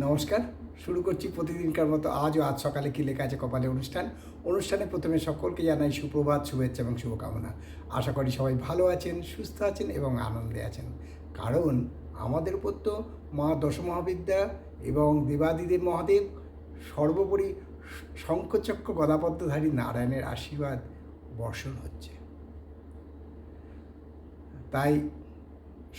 নমস্কার, শুরু করছি প্রতিদিনকার মতো আজও আজ সকালে কি লেখা আছে কপালে অনুষ্ঠান। অনুষ্ঠানে প্রথমে সকলকে জানাই সুপ্রভাত, শুভেচ্ছা এবং শুভকামনা। আশা করি সবাই ভালো আছেন, সুস্থ আছেন এবং আনন্দে আছেন। কারণ আমাদের উপর তো মা দশমহাবিদ্যা এবং দেবাদিদেব মহাদেব সর্বোপরি শঙ্খচক্র গদাপদ্মধারী নারায়ণের আশীর্বাদ বর্ষণ হচ্ছে। তাই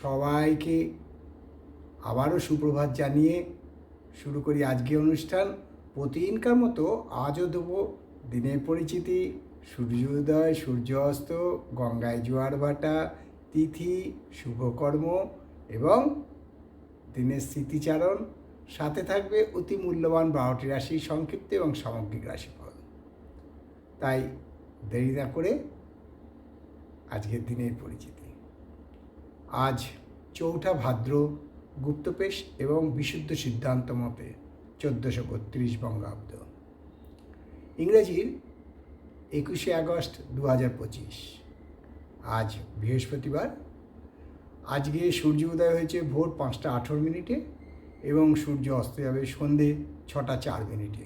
সবাইকে আবারও সুপ্রভাত জানিয়ে শুরু করি আজকে অনুষ্ঠান। প্রতিদিনকার মতো আজও দেবো দিনের পরিচিতি। সূর্যোদয় সূর্য অস্ত, গঙ্গায় জোয়ার ভাটা, তিথি, শুভকর্ম এবং দিনের স্মৃতিচারণ। সাথে থাকবে অতি মূল্যবান বারোটি রাশি সংক্ষিপ্ত এবং সামগ্রিক রাশিফল। তাই দেরি না করে আজকের দিনের পরিচিতি। আজ চৌঠা ভাদ্র গুপ্তপেশ এবং বিশুদ্ধ সিদ্ধান্ত মতে চোদ্দোশো বত্রিশ বঙ্গাব্দ। ইংরেজির একুশে আগস্ট দু হাজার পঁচিশ। আজ বৃহস্পতিবার। আজকে সূর্য উদয় হয়েছে ভোর পাঁচটা আঠেরো মিনিটে এবং সূর্য অস্ত যাবে সন্ধে ছটা চার মিনিটে।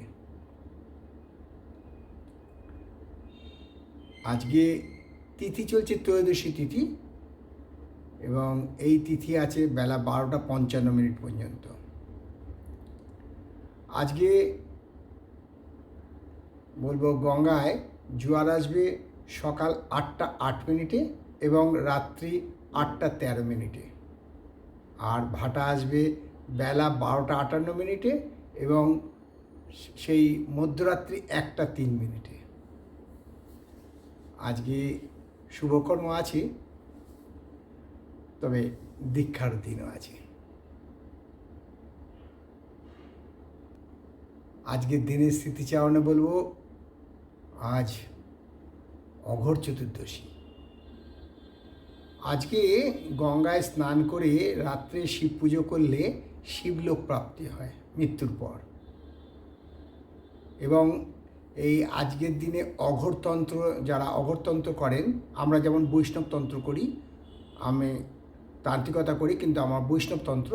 আজকে তিথি চলছে ত্রয়োদশী তিথি। এবং এই তিথি আছে বেলা বারোটা পঞ্চান্ন মিনিট পর্যন্ত। আজকে বলব গঙ্গায় জোয়ার আসবে সকাল আটটা আট মিনিটে এবং রাত্রি আটটা তেরো মিনিটে। আর ভাটা আসবে বেলা বারোটা আটান্ন মিনিটে এবং সেই মধ্যরাত্রি একটা তিন মিনিটে। আজকে শুভকর্ম আছে। তবে দীক্ষার দিনও আছে। আজকের দিনের স্মৃতিচারণে বলব, আজ অঘর চতুর্দশী। আজকে গঙ্গায় স্নান করে রাত্রে শিব পুজো করলে শিবলোক প্রাপ্তি হয় মৃত্যুর পর। এবং এই আজকের দিনে অঘরতন্ত্র, যারা অঘরতন্ত্র করেন, আমরা যেমন বৈষ্ণবতন্ত্র করি, আমি তান্ত্রিকতা করি, কিন্তু আমার বৈষ্ণবতন্ত্র,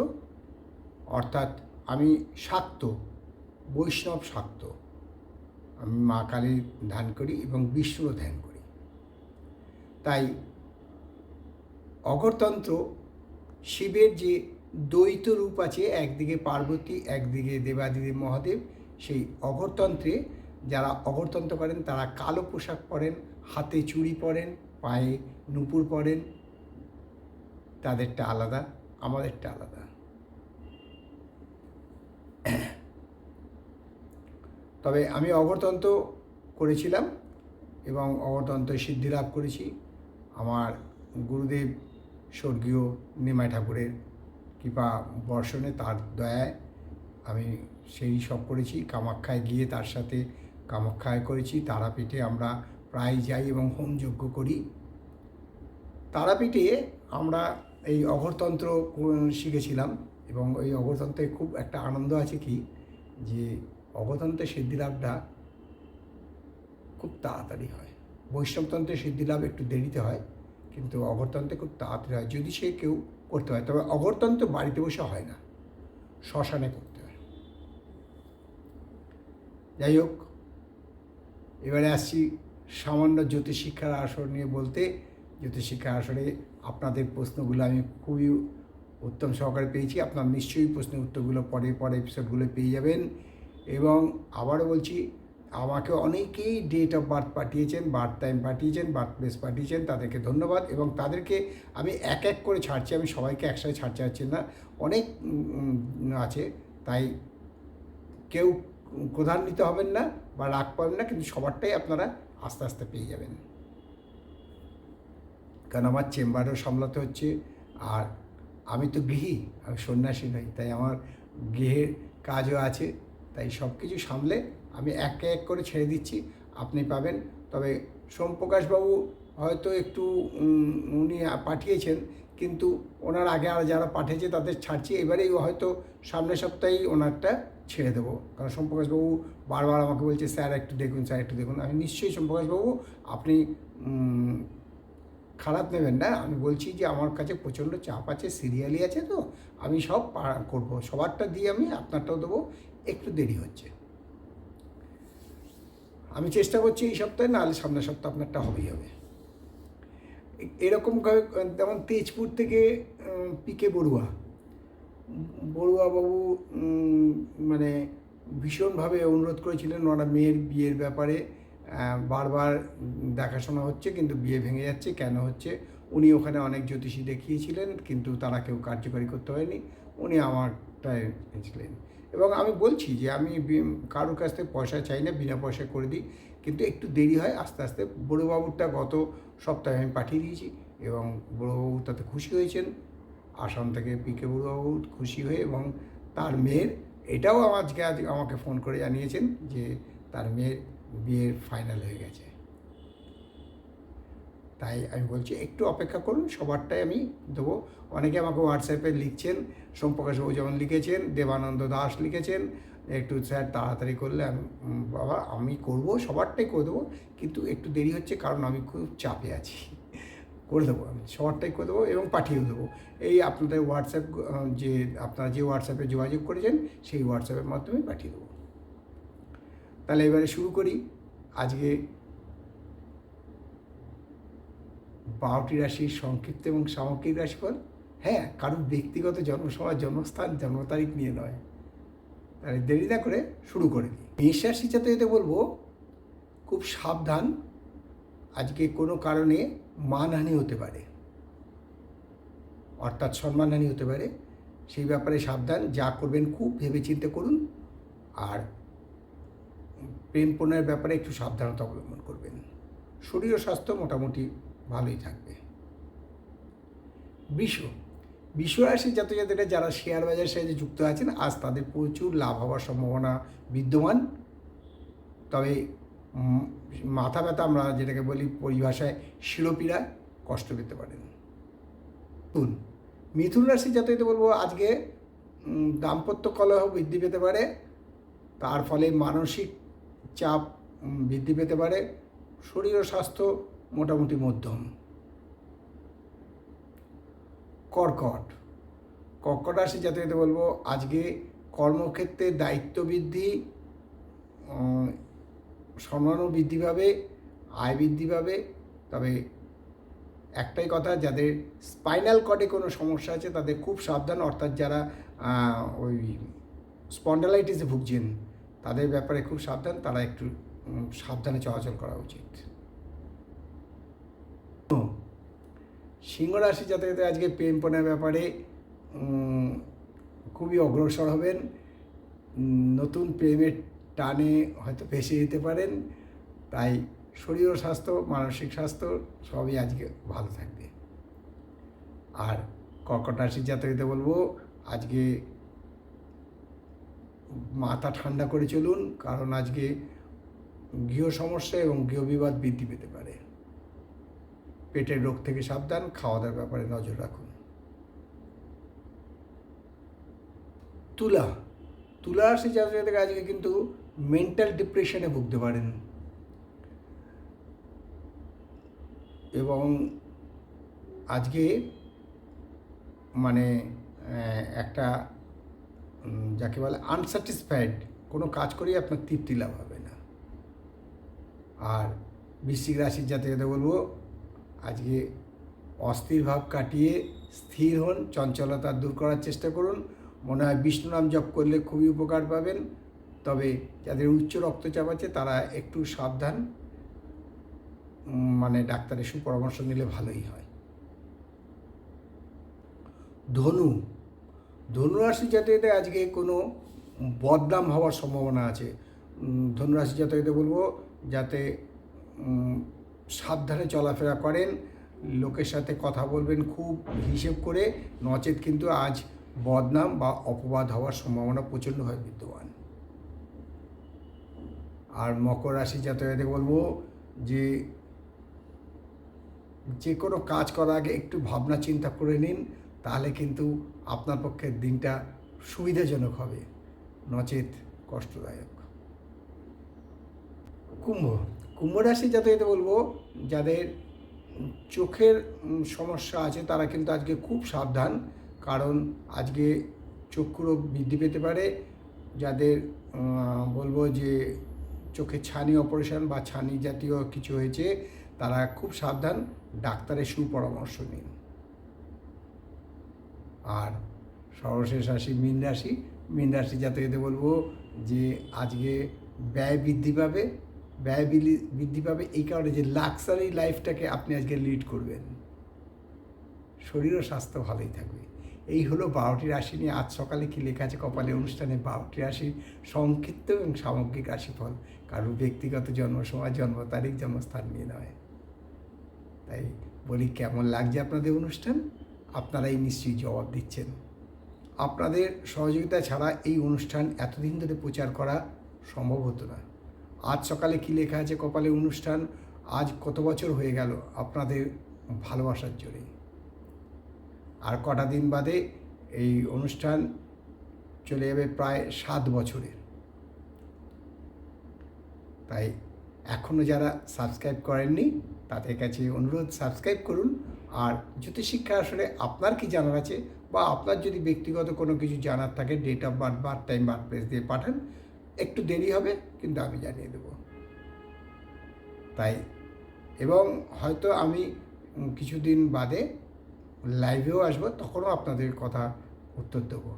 অর্থাৎ আমি শাক্ত, বৈষ্ণব শাক্ত। আমি মা কালীর ধ্যান করি এবং বিষ্ণুরও ধ্যান করি। তাই অগরতন্ত্র, শিবের যে দ্বৈত রূপ আছে, একদিকে পার্বতী, একদিকে দেবাদিদেব মহাদেব, সেই অগরতন্ত্রে যারা অগরতন্ত্র করেন, তারা কালো পোশাক পরেন, হাতে চুড়ি পরেন, পায়ে নুপুর পরেন তাদেরটা আলাদা, আমাদেরটা আলাদা। তবে আমি অগরতন্ত্র করেছিলাম এবং অগরতন্ত্র সিদ্ধি লাভ করেছি। আমার গুরুদেব স্বর্গীয় নিমাই ঠাকুরের কৃপা বর্ষণে তার দয়ায় আমি সেই সব করেছি। কামাখ্যায় গিয়ে তার সাথে কামাখ্যায় করেছি। তারাপীঠে আমরা প্রায় যাই এবং হোম হোমযজ্ঞ করি। তারাপীঠে আমরা এই অঘরতন্ত্র শিখেছিলাম এবং এই অঘরতন্ত্রে খুব একটা আনন্দ আছে কি? যে অঘরতন্ত্রের সিদ্ধিলাভটা খুব তাড়াতাড়ি হয়। বৈষ্ণবতন্ত্রের সিদ্ধিলাভ একটু দেরিতে হয়, কিন্তু অঘরতন্ত্রে খুব তাড়াতাড়ি হয়। যদি সে কেউ করতে হয় তবে অঘরতন্ত্র বাড়িতে বসে হয় না, শ্মশানে করতে হয়। যাই হোক, এবারে আসছি সামান্য জ্যোতিষ শিক্ষার আসর নিয়ে বলতে জ্যোতিষশিক্ষার আসরে আপনাদের প্রশ্নগুলো আমি খুবই উত্তম সহকারে পেয়েছি। আপনার নিশ্চয়ই প্রশ্নের উত্তরগুলো পরে পরে এপিসোডগুলো পেয়ে যাবেন। এবং আবারও বলছি, আমাকে অনেকেই ডেট অফ বার্থ পাঠিয়েছেন বার্থ টাইম পাঠিয়েছেন বার্থ প্লেস পাঠিয়েছেন, তাদেরকে ধন্যবাদ। এবং তাদেরকে আমি এক এক করে ছাড়ছি, আমি সবাইকে একসাথে ছাড়তে পারছি না। অনেক আছে, তাই কেউ ক্রধান্বিত হবেন না বা রাগ পাবেন না, কিন্তু সবারটাই আপনারা আস্তে আস্তে পেয়ে যাবেন। কারণ আমার চেম্বারও সামলাতে হচ্ছে? আর আমি তো গৃহী, আমি সন্ন্যাসী নই, তাই আমার গৃহের কাজও আছে, তাই সব কিছু সামলে আমি এক এক করে ছেড়ে দিচ্ছি, আপনি পাবেন। তবে সোমপ্রকাশবাবু হয়তো একটু উনি পাঠিয়েছেন, কিন্তু ওনার আগে আর যারা পাঠিয়েছে তাদের ছাড়ছি, এবারেই হয়তো সামনের সপ্তাহেই ওনারটা ছেড়ে দেবো। কারণ সোমপ্রকাশবাবু বারবার আমাকে বলছে, স্যার, একটু দেখুন, স্যার, একটু দেখুন। আমি নিশ্চয়ই সোমপ্রকাশবাবু, আপনি খারাপ নেবেন না। আমি বলছি যে, আমার কাছে প্রচণ্ড চাপ আছে, সিরিয়ালি আছে তো, আমি সব করব। সবারটা দিয়ে আমি আপনারটাও দেবো। একটু দেরি হচ্ছে। আমি চেষ্টা করছি এই সপ্তাহে, নাহলে সামনের সপ্তাহে আপনারটা হবেই হবে। এ- এরকম যেমন তেজপুর থেকে পিকে বড়ুয়া। বড়ুয়া বাবু মানে ভীষণভাবে অনুরোধ করেছিলেন, ওনার মেয়ের বিয়ের ব্যাপারে। বারবার দেখাশোনা হচ্ছে, কিন্তু বিয়ে ভেঙে যাচ্ছে। কেন হচ্ছে? উনি ওখানে অনেক জ্যোতিষী দেখিয়েছিলেন, কিন্তু তারা কেউ কার্যকারী করতে হয়নি উনি আমারটায় ছিলেন এবং আমি বলছি যে, আমি কারোর কাছ থেকে পয়সা চাই না, বিনা পয়সায় করে দিই। কিন্তু একটু দেরি হয়, আস্তে আস্তে বড়োবাবুরটা গত সপ্তাহে আমি পাঠিয়ে দিয়েছি এবং বড়োবাবু তাতে খুশি হয়েছেন। আসাম থেকে পিকে বড়ুবাবু খুশি হয়ে এবং তার মেয়ের, এটাও আজকে আজ আমাকে ফোন করে জানিয়েছেন যে, তার মেয়ের বিয়ের ফাইনাল হয়ে গেছে। তাই আমি বলছি, একটু অপেক্ষা করুন, সবারটাই আমি দেবো। অনেকে আমাকে হোয়াটসঅ্যাপে লিখছেন সোমপ্রকাশবাবু যেমন লিখেছেন, দেবানন্দ দাস লিখেছেন, একটু স্যার তাড়াতাড়ি করলে আমি বাবা আমি করব, সবারটাই করে দেবো, কিন্তু একটু দেরি হচ্ছে কারণ আমি খুব চাপে আছি। করে দেবো আমি, সবারটাই করে দেবো এবং পাঠিয়েও দেবো। এই আপনাদের হোয়াটসঅ্যাপ যে, আপনারা যে হোয়াটসঅ্যাপে যোগাযোগ করেছেন, সেই হোয়াটসঅ্যাপের মাধ্যমে পাঠিয়ে দেবো। তাহলে এবারে শুরু করি। আজকে বারোটি রাশির সংক্ষিপ্ত এবং সামগ্রিক রাশিফল। হ্যাঁ কারোর ব্যক্তিগত জন্মসময় জন্মস্থান, জন্ম তারিখ নিয়ে নয়। তাহলে দেরি না করে শুরু করে দিই। মেষ রাশি যাতে যেতে বলব, খুব সাবধান। আজকে কোনো কারণে মানহানি হতে পারে। অর্থাৎ সম্মানহানি হতে পারে। সেই ব্যাপারে সাবধান। যা করবেন, খুব ভেবেচিন্তে করুন। আর প্রেম প্রণয়ের ব্যাপারে একটু সাবধানতা অবলম্বন করবেন। শরীর ও স্বাস্থ্য মোটামুটি ভালোই থাকবে। বিশ্ব বিশ্বরাশি জাতজাতিরা যারা শেয়ার বাজারের সাথে যুক্ত আছেন, আজ তাদের প্রচুর লাভ হওয়ার সম্ভাবনা বিদ্যমান। তবে মাথা ব্যথা আমরা যেটাকে বলি পরিভাষায় শিরোপীড়া কষ্ট পেতে পারেন। মিথুন মিথুন রাশি জাতকে বলব আজকে দাম্পত্য কলহ বৃদ্ধি পেতে পারে। তার ফলে মানসিক চাপ বৃদ্ধি পেতে পারে। শরীর ও স্বাস্থ্য মোটামুটি মধ্যম। কর্কট। কর্কট রাশি জাতকে বলব, আজকে কর্মক্ষেত্রে দায়িত্ব বৃদ্ধি সম্মানও বৃদ্ধি পাবে, আয় বৃদ্ধি পাবে। তবে একটাই কথা, যাদের স্পাইনাল কর্ডে কোনো সমস্যা আছে, তাদের খুব সাবধান। অর্থাৎ যারা ওই স্পন্ডালাইটিসে ভুগছেন তাদের ব্যাপারে খুব সাবধান, তারা একটু সাবধানে চলাচল করা উচিত। সিংহ রাশি যাতে আজকে প্রেম প্রণয়ের ব্যাপারে খুবই অগ্রসর হবেন। নতুন প্রেমের টানে হয়তো ফেসে যেতে পারেন। তাই শরীর স্বাস্থ্য, মানসিক স্বাস্থ্য সবই আজকে ভালো থাকবে। আর কর্কট রাশির জাতকদের বলব, আজকে মাথা ঠান্ডা করে চলুন, কারণ আজকে গৃহ সমস্যা এবং গৃহবিবাদ বৃদ্ধি পেতে পারে। পেটের রোগ থেকে সাবধান খাওয়া দাওয়ার ব্যাপারে নজর রাখুন। তুলা। তুলা রাশি জাতকদের আজকে কিন্তু মেন্টাল ডিপ্রেশনে ভুগতে পারেন। এবং আজকে মানে একটা যাকে বলে আনস্যাটিসফাইড কোনো কাজ করেই আপনার তৃপ্তি লাভ হবে না। আর বৃশ্চিক রাশির জাতকে বলব, আজকে অস্থির ভাব কাটিয়ে স্থির হন, চঞ্চলতা দূর করার চেষ্টা করুন। মনে হয় বিষ্ণু নাম জপ করলে খুবই উপকার পাবেন। তবে যাদের উচ্চ রক্তচাপ আছে, তারা একটু সাবধান। মানে ডাক্তারের সুপরামর্শ নিলে ভালোই হয়। ধনু ধনুরাশি জাতকদের আজকে কোনো বদনাম হওয়ার সম্ভাবনা আছে। ধনুরাশি জাতকদের বলব যাতে সাবধানে চলাফেরা করেন, লোকের সাথে কথা বলবেন, খুব হিসেব করে, নচেত কিন্তু আজ বদনাম বা অপবাদ হওয়ার সম্ভাবনা প্রচণ্ডভাবে বিদ্যমান। আর মকর রাশি জাতকদের বলব যে যে কোনো কাজ করার আগে একটু ভাবনা চিন্তা করে নিন তাহলে কিন্তু আপনার পক্ষে দিনটা সুবিধাজনক হবে। নচেত কষ্টদায়ক। কুম্ভ। কুম্ভ রাশি যাতে বলব, যাদের চোখের সমস্যা আছে, তারা কিন্তু আজকে খুব সাবধান। কারণ আজকে চক্ষু রোগ বৃদ্ধি পেতে পারে। যাদের বলব যে চোখে ছানি অপারেশন বা ছানি জাতীয় কিছু হয়েছে, তারা খুব সাবধান। ডাক্তারের সুপরামর্শ নিন। আর সর্বশেষ রাশি মীন রাশি। মীন রাশি জাতকদের বলব যে আজকে ব্যয় বৃদ্ধি পাবে, ব্যয় বৃদ্ধি পাবে এই কারণে যে লাক্সারি লাইফটাকে আপনি আজকে লিড করবেন। শরীর ও স্বাস্থ্য ভালোই থাকবে। এই হলো বারোটি রাশি নিয়ে আজ সকালে কি লেখা আছে কপালে অনুষ্ঠানে বারোটি রাশির সংক্ষিপ্ত এবং সামগ্রিক রাশিফল। কারোর ব্যক্তিগত জন্ম সময়, জন্ম তারিখ, জন্মস্থান নিয়ে নয়। তাই বলি কেমন লাগছে আপনাদের অনুষ্ঠান? আপনারাই নিশ্চয়ই জবাব দিচ্ছেন। আপনাদের সহযোগিতা ছাড়া এই অনুষ্ঠান এতদিন ধরে প্রচার করা সম্ভব হতো না। আজ সকালে কী লেখা আছে কপালে অনুষ্ঠান? আজ কত বছর হয়ে গেল আপনাদের ভালোবাসার জোরে। আর কটা দিন বাদে এই অনুষ্ঠান চলে যাবে প্রায় সাত বছরের। তাই এখনও যারা সাবস্ক্রাইব করেননি তাদের কাছে অনুরোধ সাবস্ক্রাইব করুন। আর জ্যোতিষিক্ষা আসলে আপনার কি জানার আছে? বা আপনার যদি ব্যক্তিগত কোনো কিছু জানার থাকে date of birth birth time birth place দিয়ে পাঠান। একটু দেরি হবে, কিন্তু আমি জানিয়ে দেবো। তাই, এবং হয়তো আমি কিছুদিন বাদে লাইভেও আসব, তখনও আপনাদের কথা উত্তর দেবো।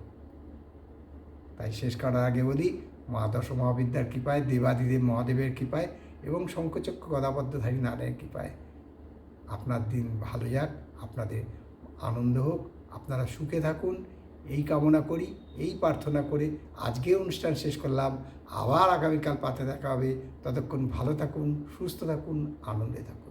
তাই শেষ করার আগে বলি মা দশ মহাবিদ্যার কৃপায়, দেবাদিদেব মহাদেবের কৃপায় এবং শঙ্কচক্ষ গদাবদ্ধধারী নারায়ণ কৃপায়। আপনার দিন ভালো যাক, আপনাদের আনন্দ হোক, আপনারা সুখে থাকুন। এই কামনা করি, এই প্রার্থনা করে আজকে অনুষ্ঠান শেষ করলাম। আবার আগামীকাল পাতে দেখা হবে। ততক্ষণ ভালো থাকুন, সুস্থ থাকুন, আনন্দে থাকুন।